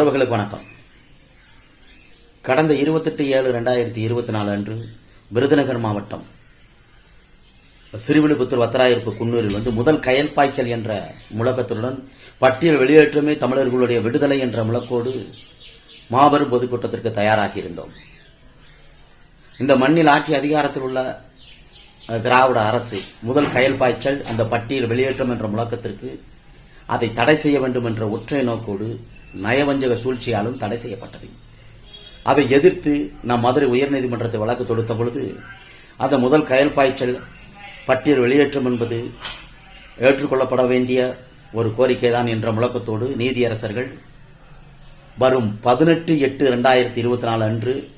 உறவுகளுக்கு வணக்கம். கடந்த இருபத்தெட்டு ஏழு ரெண்டாயிரத்தி இருபத்தி நாலு அன்று விருதுநகர் மாவட்டம் சிறுவிழுப்புத்தூர் வத்தராயிருப்பு குன்னூரில் வந்து முதல் கயல் பாய்ச்சல் என்ற முழக்கத்துடன் பட்டியல் வெளியேற்றமே தமிழர்களுடைய விடுதலை என்ற முழக்கோடு மாபெரும் பொதுக்கூட்டத்திற்கு தயாராகி இருந்தோம் இந்த மண்ணில் ஆட்சி அதிகாரத்தில் உள்ள திராவிட அரசு முதல் கயல் பாய்ச்சல் அந்த பட்டியல் வெளியேற்றம் என்ற முழக்கத்திற்கு அதை தடை செய்ய வேண்டும் என்ற ஒற்றை நோக்கோடு நயவஞ்சக சூழ்ச்சியாலும் தடை செய்யப்பட்டது. அதை எதிர்த்து நாம் மதுரை உயர்நீதிமன்றத்தை வழக்கு தொடுத்த பொழுது அந்த முதல் கயல் பாய்ச்சல் பட்டியல் வெளியேற்றம் என்பது ஏற்றுக்கொள்ளப்பட வேண்டிய ஒரு கோரிக்கைதான் என்ற முழக்கத்தோடு நீதியரசர்கள் வரும் பதினெட்டு எட்டு ரெண்டாயிரத்தி இருபத்தி நாலு அன்று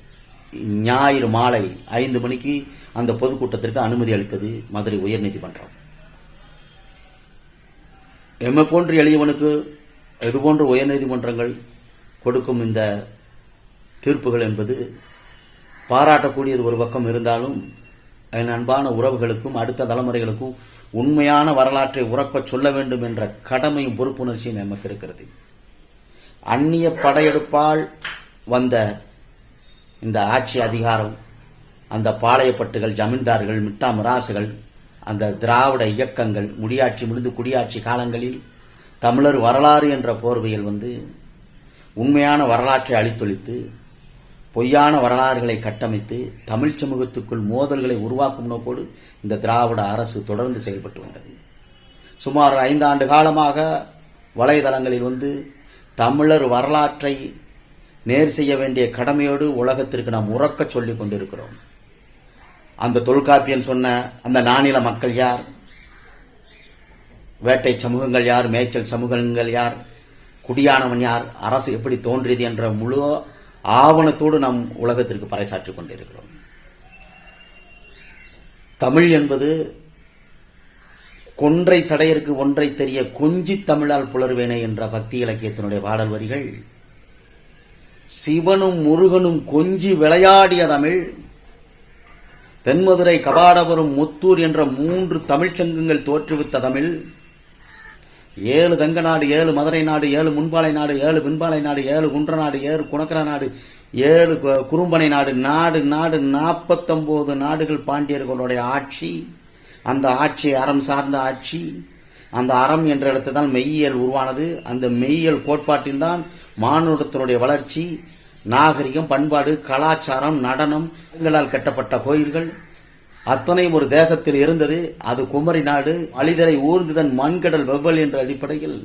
ஞாயிறு மாலை ஐந்து மணிக்கு அந்த பொதுக்கூட்டத்திற்கு அனுமதி அளித்தது மதுரை உயர்நீதிமன்றம். எம்மை போன்று எளியவனுக்கு இதுபோன்ற உயர்நீதிமன்றங்கள் கொடுக்கும் இந்த தீர்ப்புகள் என்பது பாராட்டக்கூடியது ஒரு பக்கம் இருந்தாலும் என் அன்பான உறவுகளுக்கும் அடுத்த தலைமுறைகளுக்கும் உண்மையான வரலாற்றை உறக்கச் சொல்ல வேண்டும் என்ற கடமையும் பொறுப்புணர்ச்சியும் நமக்கு இருக்கிறது. அந்நிய படையெடுப்பால் வந்த இந்த ஆட்சி அதிகாரம் அந்த பாளையப்பட்டுகள் ஜமீன்தார்கள் மிட்டா மிராசுகள் அந்த திராவிட இயக்கங்கள் முடியாட்சி முடிந்து குடியாட்சி காலங்களில் தமிழர் வரலாறு என்ற போர்வையில் வந்து உண்மையான வரலாற்றை அழித்தொழித்து பொய்யான வரலாறுகளை கட்டமைத்து தமிழ் சமூகத்துக்குள் மோதல்களை உருவாக்கும் நோக்கோடு இந்த திராவிட அரசு தொடர்ந்து செயல்பட்டு வந்தது. சுமார் ஐந்தாண்டு காலமாக வலைதளங்களில் வந்து தமிழர் வரலாற்றை நேர் செய்ய வேண்டிய கடமையோடு உலகத்திற்கு நாம் உறக்க சொல்லிக் கொண்டிருக்கிறோம். அந்த தொல்காப்பியன் சொன்ன அந்த நானில மக்கள் யார்? வேட்டை சமூகங்கள் யார் மேய்ச்சல் சமூகங்கள் யார் குடியானவன் யார் அரசு எப்படி தோன்றியது என்ற முழு ஆவணத்தோடு நாம் உலகத்திற்கு பறைசாற்றிக் கொண்டிருக்கிறோம். தமிழ் என்பது கொன்றை சடையருக்கு ஒன்றை தெரிய கொஞ்சி தமிழால் புலர்வேனே என்ற பக்தி இலக்கியத்தினுடைய பாடல் வரிகள். சிவனும் முருகனும் கொஞ்சி விளையாடிய தமிழ் தென்மதுரை கபாடபுரம் முத்தூர் என்ற மூன்று தமிழ்ச்சங்கங்கள் தோற்றுவித்த தமிழ் ஏழு தங்க நாடு ஏழு மதுரை நாடு ஏழு முன்பாலை நாடு ஏழு பின்பாலை நாடு ஏழு குன்ற நாடு ஏழு குணக்கர நாடு ஏழு குறும்பனை நாடு நாடு நாடு நாற்பத்தொம்போது நாடுகள் பாண்டியர்களுடைய ஆட்சி. அந்த ஆட்சி அறம் சார்ந்த ஆட்சி. அந்த அறம் என்ற இடத்துல தான் மெய்யியல் உருவானது. அந்த மெய்யியல் கோட்பாட்டில் தான் மானுடத்தினுடைய வளர்ச்சி. நாகரிகம் பண்பாடு கலாச்சாரம் நடனம் எங்களால் கட்டப்பட்ட கோயில்கள். அத்தனையும் ஒரு தேசத்தில் இருந்தது. அது குமரி நாடு. அழிதரை ஊர்ந்துதன் மண்கடல் வெவ்வல் என்ற அடிப்படையில்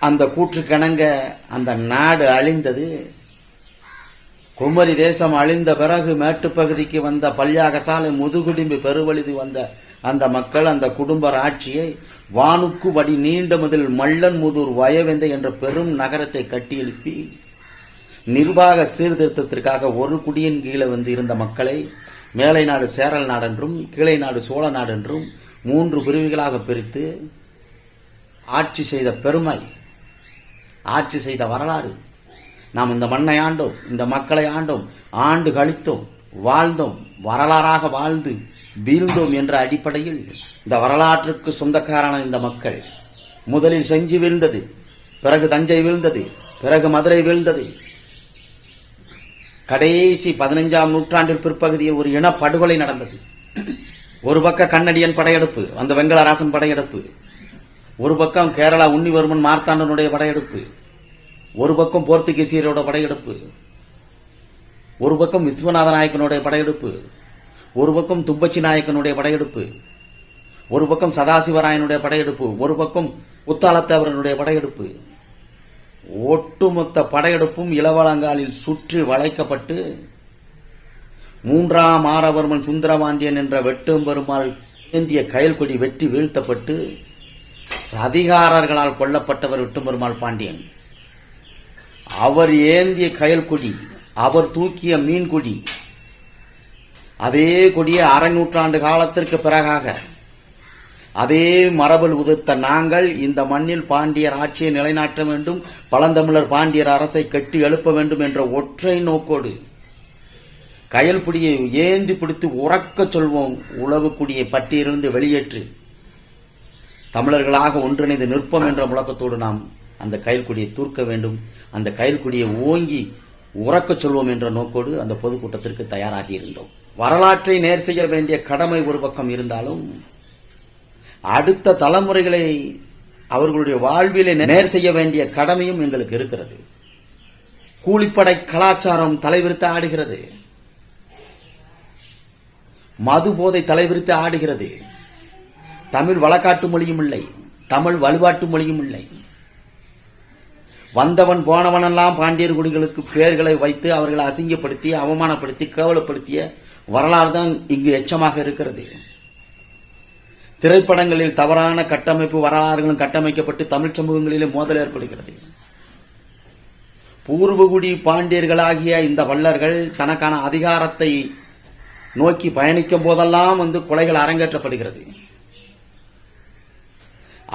அந்த கூற்று கணங்க அந்த நாடு அழிந்தது. குமரி தேசம் அழிந்த பிறகு மேட்டுப்பகுதிக்கு வந்த பல்யாகசாலை முதுகுடும்பி பெருவழிது வந்த அந்த மக்கள் அந்த குடும்ப ஆட்சியை வானுக்கு வடி நீண்ட முதல் மல்லன் முதூர் வயவெந்தை என்ற பெரும் நகரத்தை கட்டியெழுப்பி நிர்வாக சீர்திருத்தத்திற்காக ஒரு குடியின் கீழே வந்து இருந்த மக்களை மேலை நாடு சேரல் நாடு என்றும் கீழை நாடு சோழ நாடு என்றும் மூன்று பிரிவுகளாக பிரித்து ஆட்சி செய்த பெருமை ஆட்சி செய்த வரலாறு. நாம் இந்த மண்ணை ஆண்டோம் இந்த மக்களை ஆண்டோம் ஆண்டு கழித்தோம் வாழ்ந்தோம் வரலாறாக வாழ்ந்து வீழ்ந்தோம் என்ற அடிப்படையில் இந்த வரலாற்றுக்கு சொந்தக்காரான இந்த மக்கள். முதலில் செஞ்சு வீழ்ந்தது பிறகு தஞ்சை வீழ்ந்தது பிறகு மதுரை வீழ்ந்தது கடைசி பதினைஞ்சாம் நூற்றாண்டில் பிற்பகுதியில் ஒரு இன படுகொலை நடந்தது. ஒரு பக்கம் கண்ணடியன் படையெடுப்பு அந்த வெங்கடராசன் படையெடுப்பு. ஒரு பக்கம் கேரளா உன்னிவர்மன் மார்த்தாண்டனுடைய படையெடுப்பு. ஒரு பக்கம் போர்த்துகீசியரோட படையெடுப்பு. ஒரு பக்கம் விஸ்வநாத நாயக்கனுடைய படையெடுப்பு. ஒரு பக்கம் துப்பச்சி நாயக்கனுடைய படையெடுப்பு. ஒரு பக்கம் சதாசிவராயனுடைய படையெடுப்பு. ஒரு பக்கம் உத்தாலத்தேவரனுடைய படையெடுப்பு. ஒட்டுமொத்த படையெடுப்பும் இளவலங்காலில் சுற்றி வளைக்கப்பட்டு மூன்றாம் ஆரவர்மன் சுந்தரபாண்டியன் என்ற வெட்டும்பெருமாள் ஏந்திய கயல்கொடி வெட்டி வீழ்த்தப்பட்டு சதிகாரர்களால் கொல்லப்பட்டவர் வெட்டும்பெருமாள் பாண்டியன். அவர் ஏந்திய கயல்கொடி அவர் தூக்கிய மீன்கொடி அதே கொடியை அரை நூற்றாண்டு காலத்திற்கு பிறகாக அதே மரபல் உதிர்த்த நாங்கள் இந்த மண்ணில் பாண்டியர் ஆட்சியை நிலைநாட்ட வேண்டும் பழந்தமிழர் பாண்டியர் அரசை கட்டி எழுப்ப வேண்டும் என்ற ஒற்றை நோக்கோடு கயல்புடியை ஏந்தி பிடித்து உறக்கச் சொல்வோம் உளவுக்குடியை பட்டியிலிருந்து வெளியேற்று. தமிழர்களாக ஒன்றிணைந்து நிற்போம் என்ற முழக்கத்தோடு நாம் அந்த கயல்குடியை தூர்க்க வேண்டும். அந்த கயல்குடியை ஓங்கி உறக்கச் சொல்வோம் என்ற நோக்கோடு அந்த பொதுக்கூட்டத்திற்கு தயாராகி இருந்தோம். வரலாற்றை நேர் செய்ய வேண்டிய கடமை ஒரு பக்கம் இருந்தாலும் அடுத்த தலைமுறைகளை அவர்களுடைய வாழ்விலே நேர் செய்ய வேண்டிய கடமையும் எங்களுக்கு இருக்கிறது. கூலிப்படை கலாச்சாரம் தலைவிரித்து ஆடுகிறது. மது போதை தலைவிரித்து ஆடுகிறது. தமிழ் வழக்காட்டு மொழியும் இல்லை. தமிழ் வழிபாட்டு மொழியும் இல்லை. வந்தவன் போனவனெல்லாம் பாண்டியர் குடிகளுக்கு பெயர்களை வைத்து அவர்களை அசிங்கப்படுத்தி அவமானப்படுத்தி கேவலப்படுத்திய வரலாறு தான் இங்கு எச்சமாக இருக்கிறது. திரைப்படங்களில் தவறான கட்டமைப்பு வரலாறுகளும் கட்டமைக்கப்பட்டு தமிழ் சமூகங்களிலே மோதல் ஏற்படுகிறது. பூர்வகுடி பாண்டியர்களாகிய இந்த வள்ளர்கள் தனக்கான அதிகாரத்தை நோக்கி பயணிக்கும் போதெல்லாம் வந்து கொலைகள் அரங்கேற்றப்படுகிறது.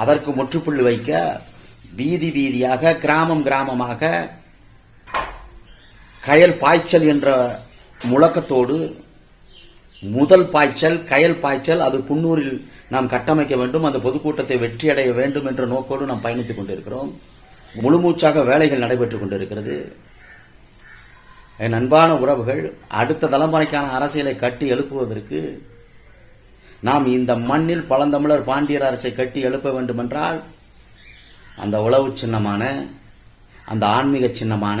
அதற்கு முற்றுப்புள்ளி வைக்க வீதி வீதியாக கிராமம் கிராமமாக கயல் பாய்ச்சல் என்ற முழக்கத்தோடு முதல் பாய்ச்சல் கயல் பாய்ச்சல் அது குன்னூரில் நாம் கட்டமைக்க வேண்டும் அந்த பொதுக்கூட்டத்தை வெற்றியடைய வேண்டும் என்ற நோக்கோடு நாம் பயணித்துக் கொண்டிருக்கிறோம். முழுமூச்சாக வேலைகள் நடைபெற்றுக் கொண்டிருக்கிறது. என் அன்பான உறவுகள் அடுத்த தலைமுறைக்கான அரசியலை கட்டி எழுப்புவதற்கு நாம் இந்த மண்ணில் பழந்தமிழர் பாண்டியர் அரசை கட்டி எழுப்ப வேண்டுமென்றால் அந்த உளவு சின்னமான அந்த ஆன்மீக சின்னமான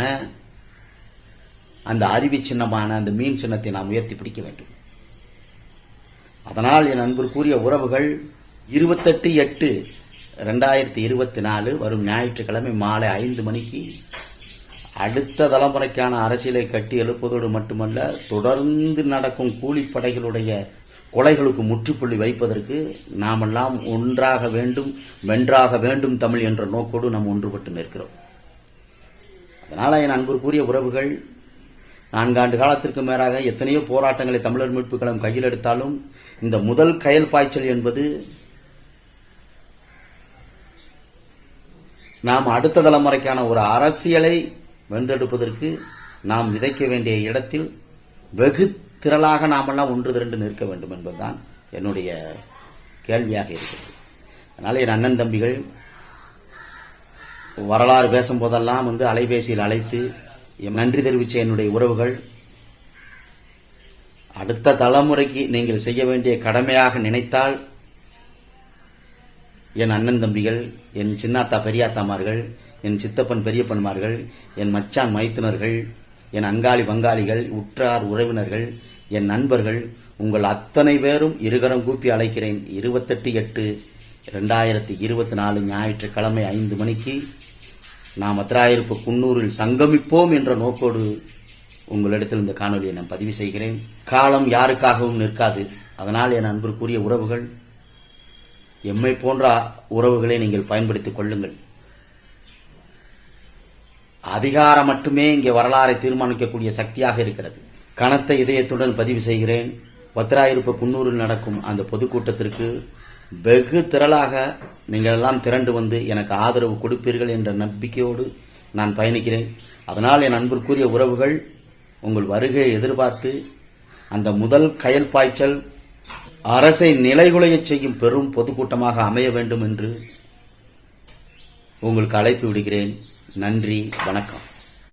அந்த அறிவி சின்னமான அந்த மீன் சின்னத்தை நாம் உயர்த்தி பிடிக்க வேண்டும். அதனால் என் அன்பு கூறிய உறவுகள் இருபத்தெட்டு எட்டு ரெண்டாயிரத்தி இருபத்தி நாலு வரும் ஞாயிற்றுக்கிழமை மாலை ஐந்து மணிக்கு அடுத்த தலைமுறைக்கான அரசியலை கட்டி எழுப்புவதோடு மட்டுமல்ல தொடர்ந்து நடக்கும் கூலிப்படைகளுடைய கொலைகளுக்கு முற்றுப்புள்ளி வைப்பதற்கு நாமெல்லாம் ஒன்றாக வேண்டும் வென்றாக வேண்டும் தமிழ் என்ற நோக்கோடு நாம் ஒன்றுபட்டு நிற்கிறோம். அதனால் என் அன்பிற்குரிய உறவுகள் நான்காண்டு காலத்திற்கு மேலாக எத்தனையோ போராட்டங்களை தமிழர் மீட்பு கழகம் கையில் எடுத்தாலும் இந்த முதல் கயல் பாய்ச்சல் என்பது நாம் அடுத்த தலைமுறைக்கான ஒரு அரசியலை வென்றெடுப்பதற்கு நாம் விதைக்க வேண்டிய இடத்தில் வெகு திரளாக நாமெல்லாம் ஒன்று திரண்டு நிற்க வேண்டும் என்பதுதான் என்னுடைய கேள்வியாக இருக்கிறது. அதனால் என் அண்ணன் தம்பிகள் வரலாறு பேசும்போதெல்லாம் வந்து அலைபேசியில் அழைத்து நன்றி தெரிவித்த என்னுடைய உறவுகள் அடுத்த தலைமுறைக்கு நீங்கள் செய்ய வேண்டிய கடமையாக நினைத்தால் என் அண்ணன் தம்பிகள் என் சின்னாத்தா பெரியாத்தாமார்கள் என் சித்தப்பன் பெரியப்பன்மார்கள் என் மச்சான் மைத்துனர்கள் என் அங்காளி பங்காளிகள் உற்றார் உறவினர்கள் என் நண்பர்கள் உங்கள் அத்தனை பேரும் இருகரம் கூப்பி அழைக்கிறேன். இருபத்தெட்டு எட்டு ரெண்டாயிரத்தி இருபத்தி நாலு ஞாயிற்றுக்கிழமை ஐந்து மணிக்கு நாம் அத்திராயிருப்பு குன்னூரில் சங்கமிப்போம் என்ற நோக்கோடு உங்களிடத்தில் இந்த காணொலியை நான் பதிவு செய்கிறேன். காலம் யாருக்காகவும் நிற்காது. அதனால் என் அன்பிற்குரிய உறவுகள் எம்மை போன்ற உறவுகளை நீங்கள் பயன்படுத்திக் கொள்ளுங்கள். அதிகாரம் மட்டுமே இங்கே வரலாறை தீர்மானிக்கக்கூடிய சக்தியாக இருக்கிறது. கனத்த இதயத்துடன் பதிவு செய்கிறேன். பத்திராயிருப்பு குன்னூரில் நடக்கும் அந்த பொதுக்கூட்டத்திற்கு வெகு திரளாக நீங்கள் எல்லாம் திரண்டு வந்து எனக்கு ஆதரவு கொடுப்பீர்கள் என்ற நம்பிக்கையோடு நான் பயணிக்கிறேன். அதனால் என் அன்பிற்குரிய உறவுகள் உங்கள் வருகையை எதிர்பார்த்து அந்த முதல் கயல் பாய்ச்சல் அரசை நிலைகுலையச் செய்யும் பெரும் பொதுக்கூட்டமாக அமைய வேண்டும் என்று உங்களுக்கு அழைப்பு விடுகிறேன் நன்றி வணக்கம்.